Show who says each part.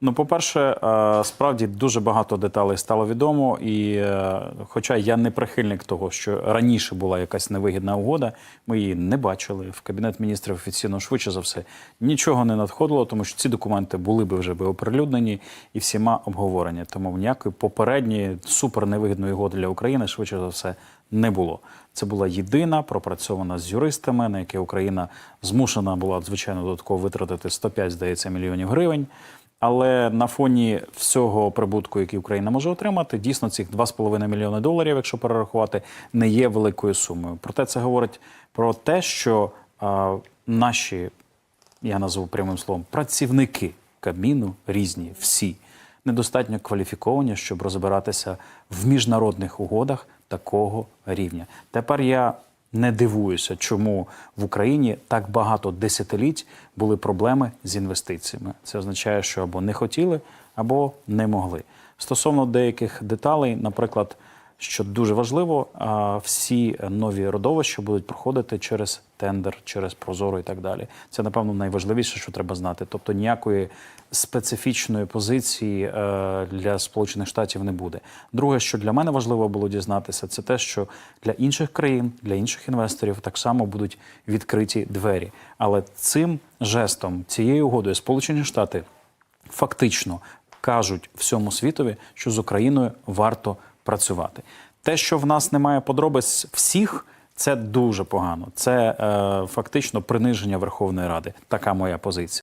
Speaker 1: Ну, по-перше, е, справді дуже багато деталей стало відомо, і е, хоча я не прихильник того, що раніше була якась невигідна угода, ми її не бачили. В кабінет міністрів офіційно швидше за все нічого не надходило, тому що ці документи були би вже би оприлюднені і всіма обговорені. Тому ніякої попередньої суперневигідної угоди для України швидше за все не було. Це була єдина пропрацьована з юристами, на яке Україна змушена була звичайно додатково витратити 105, здається, мільйонів гривень. Але на фоні всього прибутку, який Україна може отримати, дійсно цих 2,5 мільйони доларів, якщо перерахувати, не є великою сумою. Проте це говорить про те, що а, наші, я назву прямим словом, працівники Кабміну різні, всі недостатньо кваліфіковані, щоб розбиратися в міжнародних угодах такого рівня. Тепер я не дивуюся, чому в Україні так багато десятиліть були проблеми з інвестиціями. Це означає, що або не хотіли, або не могли. Стосовно деяких деталей, наприклад, що дуже важливо, всі нові родовища будуть проходити через тендер, через прозоро і так далі. Це напевно найважливіше, що треба знати. Тобто ніякої специфічної позиції е, для Сполучених Штатів не буде. Друге, що для мене важливо було дізнатися, це те, що для інших країн, для інших інвесторів так само будуть відкриті двері. Але цим жестом, цією угодою, Сполучені Штати фактично кажуть всьому світові, що з Україною варто працювати. Те, що в нас немає подробиць всіх, це дуже погано. Це е, фактично приниження Верховної Ради. Така моя позиція.